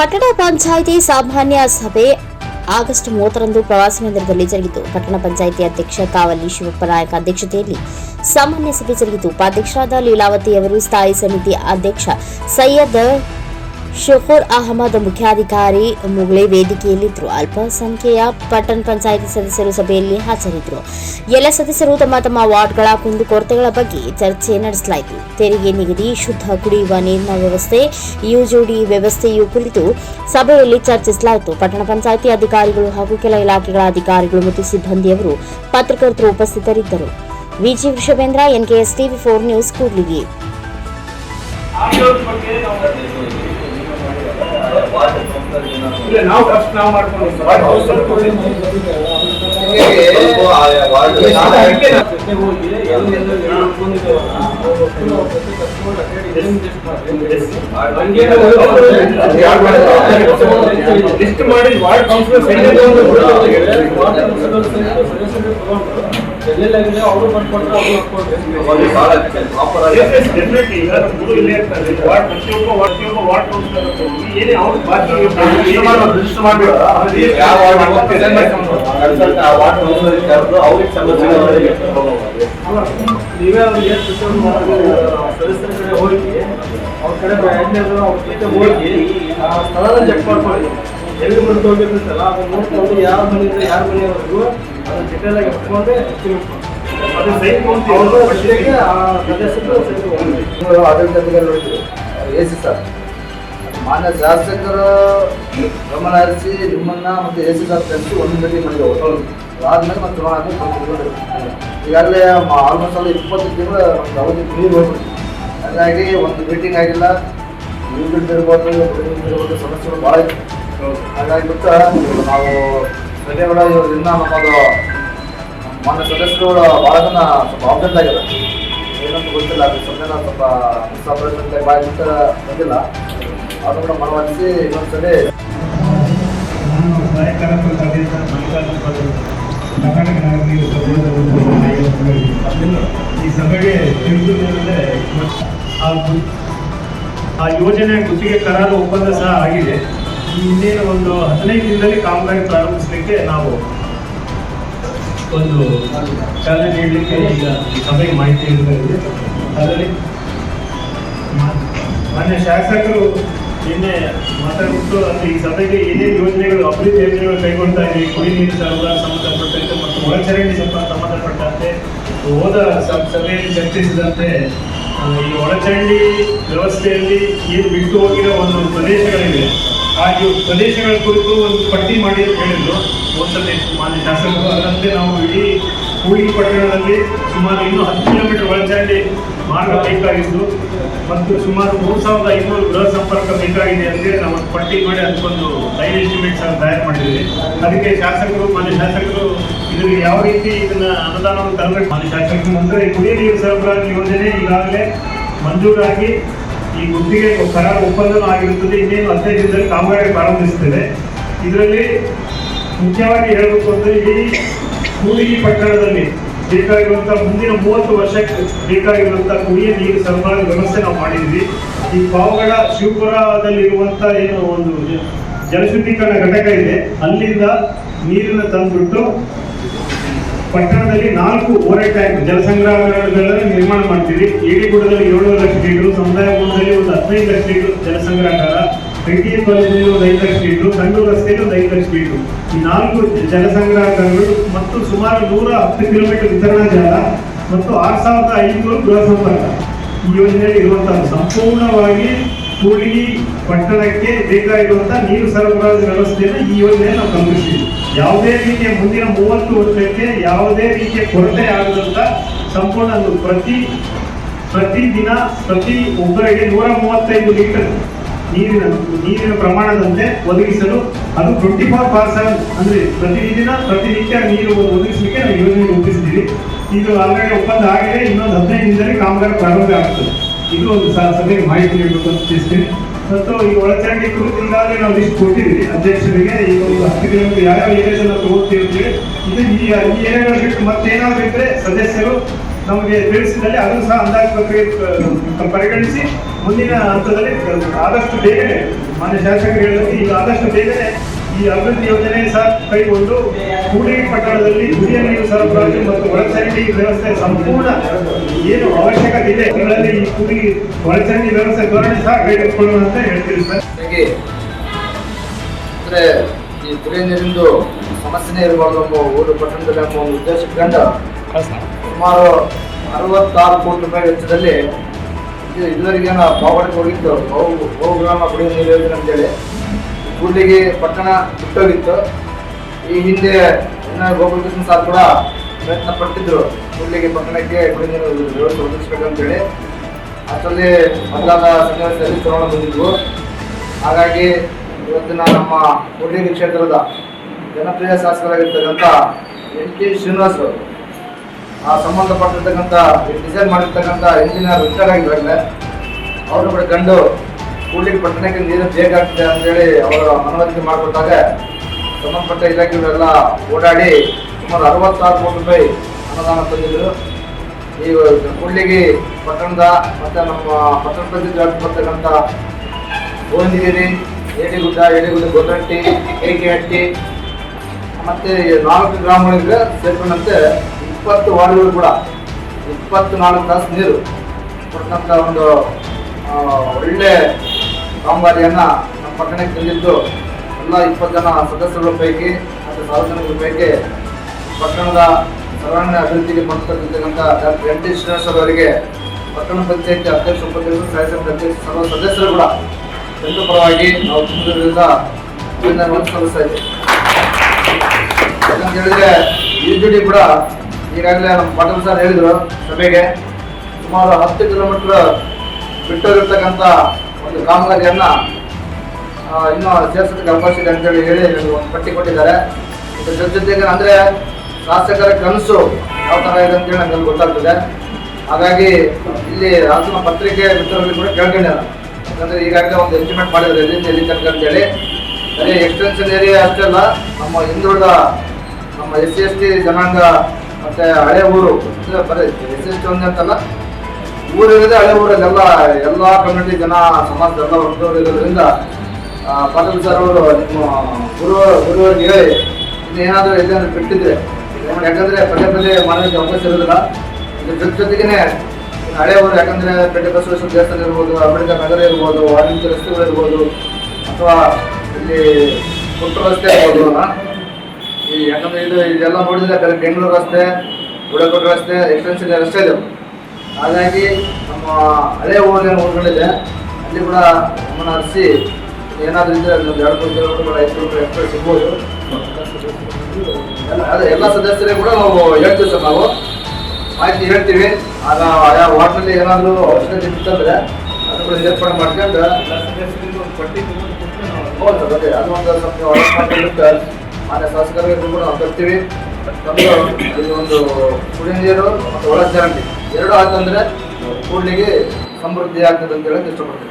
ಪಟ್ಟಣ ಪಂಚಾಯಿತಿ ಸಾಮಾನ್ಯ ಸಭೆ. ಆಗಸ್ಟ್ ಮೂವತ್ತರಂದು ಪ್ರವಾಸಿ ಮಂದಿರದಲ್ಲಿ ಜರುಗಿತು. ಪಟ್ಟಣ ಪಂಚಾಯಿತಿ ಅಧ್ಯಕ್ಷ ಕಾವಲಿ ಶಿವಪ್ಪ ನಾಯಕ ಅಧ್ಯಕ್ಷತೆಯಲ್ಲಿ ಸಾಮಾನ್ಯ ಸಭೆ ಜರುಗಿತು. ಉಪಾಧ್ಯಕ್ಷರಾದ ಲೀಲಾವತಿ ಅವರು ಸ್ಥಾಯಿ ಸಮಿತಿ ಅಧ್ಯಕ್ಷ ಸೈಯದ್ ಶಫೂರ್ ಅಹಮದ್ ಮುಖ್ಯಾಧಿಕಾರಿ ಮುಗುಳೆ ವೇದಿಕೆಯಲ್ಲಿದ್ದರು. ಅಲ್ಪಸಂಖ್ಯೆಯ ಪಟ್ಟಣ ಪಂಚಾಯಿತಿ ಸದಸ್ಯರು ಸಭೆಯಲ್ಲಿ ಹಾಜರಿದ್ದರು. ಎಲ್ಲ ಸದಸ್ಯರು ತಮ್ಮ ತಮ್ಮ ವಾರ್ಡ್ಗಳ ಕುಂದುಕೊರತೆಗಳ ಬಗ್ಗೆ ಚರ್ಚೆ ನಡೆಸಲಾಯಿತು. ತೆರಿಗೆ ನಿಗದಿ, ಶುದ್ಧ ಕುಡಿಯುವ ನೀರಿನ ವ್ಯವಸ್ಥೆ, ಯುಜೋಡಿ ವ್ಯವಸ್ಥೆಯು ಕುರಿತು ಸಭೆಯಲ್ಲಿ ಚರ್ಚಿಸಲಾಯಿತು. ಪಟ್ಟಣ ಪಂಚಾಯಿತಿ ಅಧಿಕಾರಿಗಳು ಹಾಗೂ ಕೆಲ ಇಲಾಖೆಗಳ ಅಧಿಕಾರಿಗಳು ಮತ್ತು ಸಿಬ್ಬಂದಿಯವರು ಪತ್ರಕರ್ತರು ಉಪಸ್ಥಿತರಿದ್ದರು. VG Vrishabhendra, NKS TV four news, Kudligi. ನಾವು ನಾವು ಮಾಡ್ಕೊಂಡು ಲಿಸ್ಟ್ ಮಾಡಿ ವಾರ್ಡ್ ಕೌನ್ಸಿಲರ್ ಎಲ್ಲೆಲ್ಲಾಗಿದೆ ಅವರು ಬರ್ಕೊಟ್ರೆ ಅವರು ಡೆಫಿನೆಟ್ಲಿ ಈಗ ನಮ್ದು ಇಲ್ಲೇ ಇರ್ತಾರೆ ವಾರ್ಡ್ ಪ್ರತಿಯೊಬ್ಬ ಪ್ರತಿಯೊಬ್ಬ ವಾರ್ಡ್ ಕೌನ್ಸಿಲರ್ ಏನೇ ಅವ್ರು ಬಾಕಿ ರಿಜಿಸ್ಟರ್ ಮಾಡ್ಬೇಡ ನೀವೇ ಅವ್ರಿಗೆ ಸದಸ್ಯರ ಕಡೆ ಹೋಗಿ ಅವ್ರ ಕಡೆ ಅವ್ರ ಹೋಗಿ ಆ ಚೆಕ್ ಮಾಡ್ಕೊಳ್ಳಿ ಎಲ್ಲಿ ಬಂದು ಯಾರ ಮನೆಯವರೆಗೂ ಅದನ್ನ ಡಿಟೇಲ್ ಆಗಿ ಇಟ್ಕೊಂಡೆ estimate ಮಾಡಿ. ಅದು ಸೈಟ್ ಅವ್ರ ಆ ಸದಸ್ಯರು ಹೋಗಿ ಆಡಳಿತ ಆಡಳಿತಾಧಿಕಾರಿ ಎ ಸಿ ಸರ್ ಮಾನ್ಯ ಶಾಸಕರ, ಗಮನ ಹರಿಸಿ ನಿಮ್ಮನ್ನ ಮತ್ತೆ ಎಸ್ ಎಸ್ ಆರ್ ಕರೆಸಿ ಒಂದು ಮೀಟಿಂಗ್ ಮಾಡಿದೆವು ಅದಾದ್ಮೇಲೆ ಮತ್ತೆ ಚುನಾವಣೆ. ಈಗಾಗಲೇ ಆಲ್ಮೋಸ್ಟ್ ಅಲ್ಲಿ ಇಪ್ಪತ್ತು ತಿಂಗಳು ಅವಧಿ ನೀರು ಹೋಗ್ಬಿಟ್ಟು ಹಾಗಾಗಿ ಒಂದು ಮೀಟಿಂಗ್ ಆಗಿಲ್ಲ. ನೀವು ಇರ್ಬೋದು ಇರ್ಬೋದು, ಸಮಸ್ಯೆಗಳು ಭಾಳ ಇತ್ತು. ಹಾಗಾಗಿ ಬಿಟ್ಟು ನಾವು ಸಭೆಗಳ ಇವರಿಂದ ನಮ್ಮದು ಮಾನ್ಯ ಸದಸ್ಯರುಗಳು ಭಾಳ ಜನ ಸ್ವಲ್ಪ ಅಪ್ಡೇಟ್ ಆಗಿದೆ ಏನಂತ ಗೊತ್ತಿಲ್ಲ, ಅದು ಸ್ವಲ್ಪ ಸ್ವಲ್ಪ ಮಿಸ್ ಆಪರೇಷನ್ ಬಿಟ್ಟು ಬಂದಿಲ್ಲ. ಅದು ಕೂಡ ಮನವೊಲಿಸಿ ಇನ್ನೊಂದ್ಸಲಿ ಕರ್ನಾಟಕ ನಾಗರಿಕ ಮಂದಿ. ಈ ಸಭೆಗೆ ಆ ಗು- ಆ ಯೋಜನೆ ಗುತ್ತಿಗೆ ಕರಾರು ಒಪ್ಪಂದ ಸಹ ಆಗಿದೆ ಇನ್ನೇನು ಒಂದು ಹದಿನೈದು ದಿನದಲ್ಲಿ ಕಾಮಗಾರಿ ಪ್ರಾರಂಭಿಸಲಿಕ್ಕೆ ನಾವು ಒಂದು ಚಾಲನೆ ನೀಡಲಿಕ್ಕೆ ಈಗ ಸಭೆಗೆ ಮಾಹಿತಿ ನೀಡಿದ್ದಾರೆ ಅದರಲ್ಲಿ ಮಾನ್ಯ ಶಾಸಕರು ನಿನ್ನೆ ಮಾತಾಡ್ಬಿಟ್ಟು ಅಂದ್ರೆ ಈ ಸಭೆಗೆ ಏನೇನು ಯೋಜನೆಗಳು, ಅಭಿವೃದ್ಧಿ ಯೋಜನೆಗಳು ಕೈಗೊಳ್ತಾ ಇದ್ದೀವಿ ಕುಡಿ ನೀರು ಸರಬರಾಜು ಸಂಬಂಧಪಟ್ಟಂತೆ ಮತ್ತು ಒಳಚರಂಡಿ ಸಂಬಂಧ ಸಂಬಂಧಪಟ್ಟಂತೆ, ಹೋದ ಸಭೆಯಲ್ಲಿ ಚರ್ಚಿಸಿದಂತೆ ಈ ಒಳಚರಂಡಿ ವ್ಯವಸ್ಥೆಯಲ್ಲಿ ಏನು ಬಿಟ್ಟು ಹೋಗಿರೋ ಒಂದು ಪ್ರದೇಶಗಳಿವೆ. ಹಾಗೆ ಪ್ರದೇಶಗಳ ಕುರಿತು ಒಂದು ಪಟ್ಟಿ ಮಾಡಿ ಅಂತ ಹೇಳಿದ್ರು. ಒಂದ್ಸತಿ ಮಾನ್ಯ ಶಾಸಕರು, ಅದರಂತೆ ನಾವು ಇಡೀ ಕೂಡಿ ಪಟ್ಟಣದಲ್ಲಿ ಸುಮಾರು ಇನ್ನೂ ಹತ್ತು ಕಿಲೋಮೀಟರ್ ಒಳಚರಂಡಿ ಮಾರ್ಗ ಬೇಕಾಗಿದ್ದು ಮತ್ತು ಸುಮಾರು ಮೂರು ಸಾವಿರದ ಐನೂರು ಗೃಹ ಸಂಪರ್ಕ ಬೇಕಾಗಿದೆ ಅಂದರೆ ನಾವು ಪಟ್ಟಿ ಮಾಡಿ ಅದಕ್ಕೊಂದು ಲೈನ್ ಎಸ್ಟಿಮೇಟ್ಸ್ ಅನ್ನು ತಯಾರು ಮಾಡಿದ್ದೀವಿ. ಅದಕ್ಕೆ ಶಾಸಕರು ಮಾನ್ಯ ಶಾಸಕರು ಇದಕ್ಕೆ ಯಾವ ರೀತಿ ಇದನ್ನ ಅನುದಾನವನ್ನು ತರಬೇಕು? ಮಾನ್ಯ ಶಾಸಕರು ಅಂದರೆ ಕುಡಿಯ ನೀರು ಸರಬರಾಜು ಯೋಜನೆ ಈಗಾಗಲೇ ಮಂಜೂರಾಗಿ ಈ ಗುತ್ತಿಗೆ ಕರಾರು ಒಪ್ಪಂದನೂ ಆಗಿರುತ್ತದೆ. ಇನ್ನೇನು ಹದಿನೈದು ದಿನದಲ್ಲಿ ಕಾಮಗಾರಿ ಪ್ರಾರಂಭಿಸುತ್ತೇವೆ ಇದರಲ್ಲಿ ಮುಖ್ಯವಾಗಿ ಹೇಳಬೇಕು ಅಂದರೆ ಇಡೀ ಕೂಲಿಗಿ ಪಟ್ಟಣದಲ್ಲಿ ಬೇಕಾಗಿರುವಂಥ ಮುಂದಿನ ಮೂವತ್ತು ವರ್ಷಕ್ಕೆ ಬೇಕಾಗಿರುವಂತಹ ಕುಡಿಯ ನೀರು ಸರಬರಾಜು ವ್ಯವಸ್ಥೆ ನಾವು ಮಾಡಿದ್ವಿ. ಈ ಪಾವಗಡ ಶಿವಪುರದಲ್ಲಿರುವಂಥ ಏನು ಒಂದು ಜಲಶುದ್ಧೀಕರಣ ಘಟಕ ಇದೆ, ಅಲ್ಲಿಂದ ನೀರನ್ನು ತಂದ್ಬಿಟ್ಟು ಪಟ್ಟಣದಲ್ಲಿ ನಾಲ್ಕು ಓರೆ ಟ್ಯಾಂಕ್ ಜಲಸಂಗ್ರಹಗಳನ್ನು ನಿರ್ಮಾಣ ಮಾಡ್ತೀವಿ. ಏಡಿಗುಡದಲ್ಲಿ ಏಳು ಲಕ್ಷ ಲೀಟರ್, ಸಮುದಾಯ ಒಂದು ಹದಿನೈದು ಲಕ್ಷ ಲೀಟರ್ ಜಲಸಂಗ್ರಹಕಾರ ಬೆಂಕಿ ಕಾಲೇಜಿನಲ್ಲಿ ಒಂದು ಐದು ಲಕ್ಷ ಲೀಟ್ರು ಕಣ್ಣೂರು ರಸ್ತೆಯಲ್ಲಿ ಐದು ಲಕ್ಷ ಲೀಟ್ರು ಈ ನಾಲ್ಕು ಜಲಸಂಗ್ರಹಗಳು ಮತ್ತು ಸುಮಾರು ನೂರ ಹತ್ತು ಕಿಲೋಮೀಟರ್ ವಿತರಣಾ ಜಾಲ ಮತ್ತು ಆರು ಸಾವಿರದ ಐನೂರು ಗೃಹ ಸಂಪರ್ಕ. ಈ ಯೋಜನೆಯಲ್ಲಿ ಇರುವಂತಹ ಸಂಪೂರ್ಣವಾಗಿ ಕೂಡಿಗಿ ಪಟ್ಟಣಕ್ಕೆ ಬೇಕಾಗಿರುವಂತಹ ನೀರು ಸರಬರಾಜು ವ್ಯವಸ್ಥೆಯನ್ನು ಈ ಯೋಜನೆಯನ್ನು ನಾವು ಕಲ್ಪಿಸ್ತೀವಿ ಯಾವುದೇ ರೀತಿಯ ಮುಂದಿನ ಮೂವತ್ತು ವರ್ಷಕ್ಕೆ ಯಾವುದೇ ರೀತಿಯ ಕೊರತೆ ಆಗದಂತ ಸಂಪೂರ್ಣ ಪ್ರತಿ ಪ್ರತಿ ದಿನ ಪ್ರತಿ ಒಬ್ಬರಿಗೆ ನೂರ ಮೂವತ್ತೈದು ಲೀಟರ್ ನೀರಿನ ನೀರಿನ ಪ್ರಮಾಣದಂತೆ ಒದಗಿಸಲು ಅದು ಟ್ವೆಂಟಿ ಫೋರ್ ಬಾರ್ ಸೆವೆನ್ ಅಂದರೆ ಪ್ರತಿದಿನ ಪ್ರತಿನಿತ್ಯ ನೀರು ಒದಗಿಸಲಿಕ್ಕೆ ನಾವು ಯೋಜನೆ ರೂಪಿಸಿದ್ದೀವಿ ಇದು ಆಲ್ರೆಡಿ ಒಪ್ಪಂದ ಆಗಿದೆ, ಇನ್ನೊಂದು ಹದಿನೈದು ದಿನದಲ್ಲಿ ಕಾಮಗಾರಿ ಪ್ರಾರಂಭ ಆಗ್ತದೆ. ಇದು ಒಂದು ಸಭೆಗೆ ಮಾಹಿತಿ ನೀಡಬೇಕು ಅಂತ ತಿಳಿಸ್ತೀನಿ. ಮತ್ತು ಈ ಒಳಚರಂಡಿ ಕುರಿತು ಈಗಾಗಲೇ ನಾವು ಲಿಸ್ಟ್ ಕೊಟ್ಟಿದ್ದೀವಿ. ಅಧ್ಯಕ್ಷರಿಗೆ ಈ ಒಂದು ಹತ್ತು ಕಿಲೋಮೀಟರ್ ಯಾವ್ಯಾವ ಏರಿಯಾದಲ್ಲಿ ತಗೋತೀವಿ ಇದು ಈ ಏರಿಯಾಗಳ ಬಿಟ್ಟು ಮತ್ತೇನಾದ್ರು ಇದ್ರೆ ಸದಸ್ಯರು ನಮಗೆ ತಿಳಿಸಿದಲ್ಲಿ ಅದನ್ನು ಸಹ ಅಂದಾಜು ಪ್ರಕ್ರಿಯೆ ಪರಿಗಣಿಸಿ ಮುಂದಿನ ಹಂತದಲ್ಲಿ ಆದಷ್ಟು ಬೇಗನೆ ಮಾನ್ಯ ಶಾಸಕರು ಹೇಳಿದಂತೆ ಈಗ ಆದಷ್ಟು ಬೇಗನೆ ಈ ಅಭಿವೃದ್ಧಿ ಯೋಜನೆ ಸಹ ಕೈಗೊಂಡು ಕೂಡಿ ಪಟ್ಟಣದಲ್ಲಿ ಕುಡಿಯ ನೀರು ಸರಬರಾಜು ಮತ್ತು ಒಳಚರಂಡಿ ವ್ಯವಸ್ಥೆ ಸಂಪೂರ್ಣ ಏನು ಅವಶ್ಯಕತೆ ಇದೆ ಅದರಲ್ಲಿ ಈ ಕುಡಿ ಒಳಚರಂಡಿ ವ್ಯವಸ್ಥೆ ಧೋರಣೆ ಸಹ ಕೈಗೆತ್ತಿಕೊಳ್ಳೋಣ ಅಂತ ಹೇಳ್ತೀವಿ ಸರ್. ಈ ಕುಡಿಯ ನೀರಿಂದು ಸಮಸ್ಯೆನೇ ಇರಬಾರ್ದು ಎಂಬ ಊರು ಪಟ್ಟಣದಲ್ಲಿ ಎಂಬ ಒಂದು ಉದ್ದೇಶ ಇಟ್ಕೊಂಡು ಸುಮಾರು ಅರವತ್ತಾರು ಕೋಟಿ ರೂಪಾಯಿ ವೆಚ್ಚದಲ್ಲಿ ಇದು ಇದುವರೆಗೆ ಪಾವಗಡಕ್ಕೆ ಹೋಗಿತ್ತು. ಬಹು ಬಹುಗ್ರಾಮ ಕುಡಿಯುವ ನೀರು ಯೋಜನೆ ಅಂತೇಳಿ ಕೂಡಲಿಗೆ ಪಟ್ಟಣ ಬಿಟ್ಟೋಗಿತ್ತು. ಈ ಹಿಂದೆ ಇನ್ನೂ ಗೋಪಾಲಕೃಷ್ಣ ಸರ್ ಕೂಡ ಪ್ರಯತ್ನ ಪಟ್ಟಿದ್ರು ಕೂಡಲಿಗೆ ಪಟ್ಟಣಕ್ಕೆ ಕುಡಿಯುವ ನೀರು ವ್ಯವಸ್ಥೆ ಒದಗಿಸ್ಬೇಕಂತೇಳಿ ಅಷ್ಟರಲ್ಲಿ ಮೊದಲಾದ ಸನ್ನಿವೇಶದಲ್ಲಿ ಚುನಾವಣೆ ಬಂದಿದ್ವು. ಹಾಗಾಗಿ ಇವತ್ತಿನ ನಮ್ಮ ಕೂಡ್ಲಿಗಿ ಕ್ಷೇತ್ರದ ಜನಪ್ರಿಯ ಶಾಸಕರಾಗಿರ್ತಕ್ಕಂಥ ಎನ್ ಕೆ ಶ್ರೀನಿವಾಸ್ ಅವರು. ಆ ಸಂಬಂಧಪಟ್ಟಿರ್ತಕ್ಕಂಥ ಡಿಸೈನ್ ಮಾಡಿರ್ತಕ್ಕಂಥ ಇಂಜಿನಿಯರ್ ರಿಟೈರ್ ಆಗಿದ್ದಾರೆ ಅವರು ಕೂಡ ಕಂಡು ಕೂಡ್ಲಿಗಿ ಪಟ್ಟಣಕ್ಕೆ ನೀರು ಬೇಕಾಗ್ತದೆ ಅಂತೇಳಿ ಅವರ ಮನವರಿಕೆ ಮಾಡಿಕೊಟ್ಟಾಗ ಸಂಬಂಧಪಟ್ಟ ಇಲಾಖೆಗಳೆಲ್ಲ ಓಡಾಡಿ ಸುಮಾರು ಅರವತ್ತಾರು ಕೋಟಿ ರೂಪಾಯಿ ಅನುದಾನ ತಂದಿದ್ದರು ಈ ಕೂಡ್ಲಿಗಿ ಪಟ್ಟಣದ ಮತ್ತು ನಮ್ಮ ಪಟ್ಟಣ ಪ್ರತಿ ವ್ಯಾಪ್ತಿ ಬರ್ತಕ್ಕಂಥ ಗೋಂದಿಗಿರಿ ಏಡಿಗುಡ್ಡ ಏಡಿಗುಡ್ಡ ಗೊತ್ತಟ್ಟಿ ಏಕೆಹಟ್ಟಿ ಮತ್ತೆ ನಾಲ್ಕು ಗ್ರಾಮಗಳಿಗೆ ಸೇರ್ಕೊಂಡಂತೆ ಇಪ್ಪತ್ತು ವಾರ್ಡ್ಗಳು ಕೂಡ ಇಪ್ಪತ್ತು ನಾಲ್ಕು ತಾಸು ನೀರು ಕೊಟ್ಟಂತ ಒಂದು ಒಳ್ಳೆ ಕಾಮಗಾರಿಯನ್ನ ನಮ್ಮ ಪಟ್ಟಣಕ್ಕೆ ತಂದಿದ್ದು ಎಲ್ಲ ಇಪ್ಪತ್ತು ಜನ ಸದಸ್ಯರುಗಳ ಪೈಕಿ, ಮತ್ತು ಸಾರ್ವಜನಿಕರ ಪೈಕಿ ಪಟ್ಟಣದ ಸರ್ವಾಂಗ ಅಭಿವೃದ್ಧಿಗೆ ಮಾಡ್ತಕ್ಕಂಥ ಡಾಕ್ಟರ್ ಎನ್ ಟಿ ಶ್ರೀನಿವಾಸ್ ಅವರಿಗೆ ಪಟ್ಟಣ ಪಂಚಾಯತಿ ಅಧ್ಯಕ್ಷ ಉಪಾಧ್ಯಕ್ಷರು ಸಹಾಯಕ ಅಧ್ಯಕ್ಷ, ಸರ್ವ ಸದಸ್ಯರು ಕೂಡ ಪರವಾಗಿ ನಾವು ಚಿತ್ರದುರ್ಗದಿಂದ ಅಭಿನಂದನೆಗಳನ್ನು ಸಲ್ಲಿಸ್ತಾ ಇದ್ದೀವಿ. ಯಾಕಂತ ಕೂಡ ಈಗಾಗಲೇ ನಮ್ಮ ಪಾಟೀಲ್ ಸರ್ ಹೇಳಿದ್ರು ಸಭೆಗೆ ಸುಮಾರು ಹತ್ತು ಕಿಲೋಮೀಟರ್ ಬಿಟ್ಟೋಗಿರ್ತಕ್ಕಂಥ ಒಂದು ಕಾಮಗಾರಿಯನ್ನ ಇನ್ನೂ ಸೇರ್ಸೋದಕ್ಕೆ ಅವಕಾಶ ಇದೆ ಅಂತೇಳಿ ಹೇಳಿ ನನಗೆ ಒಂದು ಪಟ್ಟಿ ಕೊಟ್ಟಿದ್ದಾರೆ. ಇದ್ರ ಜೊತೆ ಜೊತೆಗೆ ಅಂದ್ರೆ ಶಾಸಕರ ಕನಸು ಯಾವ ತರ ಇದೆ ಅಂತೇಳಿ ನನಗೆ ಗೊತ್ತಾಗ್ತದೆ. ಹಾಗಾಗಿ ಇಲ್ಲಿ ರಾಜ್ಯ ಪತ್ರಿಕೆ ಕೂಡ ಕೇಳ್ಕೊಂಡಿದ್ದಾರೆ. ಯಾಕಂದ್ರೆ ಈಗಾಗಲೇ ಒಂದು ಎಸ್ಟಿಮೇಟ್ ಮಾಡಿದ್ರೆ ಎಲ್ಲಿಂದ ಎಲ್ಲಿ ತನಕ ಅಂತೇಳಿ. ಅದೇ ಎಕ್ಸ್ಟೆನ್ಷನ್ ಏರಿಯಾ ಅಷ್ಟೇ ಅಲ್ಲ ನಮ್ಮ ಹಿಂದುಳಿದ ನಮ್ಮ ಎಸ್ ಸಿ ಎಸ್ ಟಿ ಜನಾಂಗ ಮತ್ತೆ ಹಳೆ ಊರು ಬರೀ ಎಸ್ ಎಸ್ ಟಿ ಒಂದೇ ಅಂತಲ್ಲ ಊರಿರೋದೇ ಹಳೆ ಊರಲ್ಲೆಲ್ಲ ಎಲ್ಲ ಕಮ್ಯುನಿಟಿ ಜನ ಸಮಾಜ ಎಲ್ಲ ವರ್ಗದವರಿರೋದ್ರಿಂದ ಆ, ಪಾಟೀಲ್ ಸರ್ ಅವರು ನಿಮ್ಮ ಗುರು ಗುರುವರಿಗೆ ಹೇಳಿ ಇನ್ನು ಏನಾದರೂ ಎಲ್ಲಾದ್ರೂ ಬಿಟ್ಟಿದ್ರೆ ಯಾಕಂದ್ರೆ- ಪದೇ ಪದೇ ಮಾಡೋದಕ್ಕೆ ಅವಕಾಶ ಇರೋದಿಲ್ಲ. ಇದ್ರ ಜೊತೆ ಹಳೆ ಊರು, ಯಾಕಂದ್ರೆ ಪೇಟೆ ಬಸವೇಶ್ವರ ದೇವಸ್ಥಾನ ಇರ್ಬೋದು, ಅಂಬೇಡ್ಕರ್ ನಗರ ಇರ್ಬೋದು ವಾಣಿಜ್ಯ ರಸ್ತೆಗಳು ಇರ್ಬೋದು, ಅಥವಾ ಇಲ್ಲಿ ಪುಟ್ಟ ರಸ್ತೆ ಇರ್ಬೋದು? ಈ ಯಾಕಂದ್ರೆ ಇದು ಇದೆಲ್ಲ ನೋಡಿದ್ರೆ ಬೇರೆ ಬೆಂಗಳೂರು ರಸ್ತೆ ಗುಡಕೋಟೆ ರಸ್ತೆ ಎಕ್ಸ್ಟೆನ್ಷನ್ ರಸ್ತೆ ಇದೆ. ಹಾಗಾಗಿ ನಮ್ಮ ಹಳೆ ಊರಿನ ಊರುಗಳಿದೆ. ಅಲ್ಲಿ ಕೂಡ ಗಮನ ಹರಿಸಿ ಏನಾದರೂ ಇದ್ರೆ ಒಂದು ಎರಡು ಮೂರು ಕಿಲೋಮೀಟರ್ ಐದು ಕಿಲೋಮೀಟರ್ ಎಕ್ಸ್ಟ್ರಾ ಸಿಗ್ಬೋದು. ಎಲ್ಲ ಎಲ್ಲ ಸದಸ್ಯರಿಗೆ ಕೂಡ ನಾವು ಹೇಳ್ತೀವಿ ಸರ್ ನಾವು. ಮಾಹಿತಿ ಹೇಳ್ತೀವಿ. ಆಗ ಆಯಾ ವಾರ್ಡ್ನಲ್ಲಿ ಏನಾದರೂ ಅವಶ್ಯಕತೆ ಇತ್ತಂದ್ರೆ ಅದು ಕೂಡ ಮಾಡ್ಕೊಂಡ್ರೆ ಮಾಡ್ಕೊಂಡು ಹೌದು ಅದೇ. ಅದು ಒಂದು ಸ್ವಲ್ಪ ಒಳಗೆ ಮಾಡ್ಕೊಂಡಿರುತ್ತೆ ಮಾನ್ಯ ಶಾಸಕರಿಗೆ ಕೂಡ ನಾವು ತರ್ತೀವಿ ಒಂದು ಕುಡಿಯ ನೀರು ಮತ್ತು ಒಳ ಚರಂಡಿ ಎರಡು ಆಯ್ತಂದ್ರೆ ಕೂಡ್ಲಿಗೆ ಸಮೃದ್ಧಿ ಆಗ್ತದೆ ಅಂತ ಹೇಳಕ್ ಇಷ್ಟಪಡ್ತೀನಿ.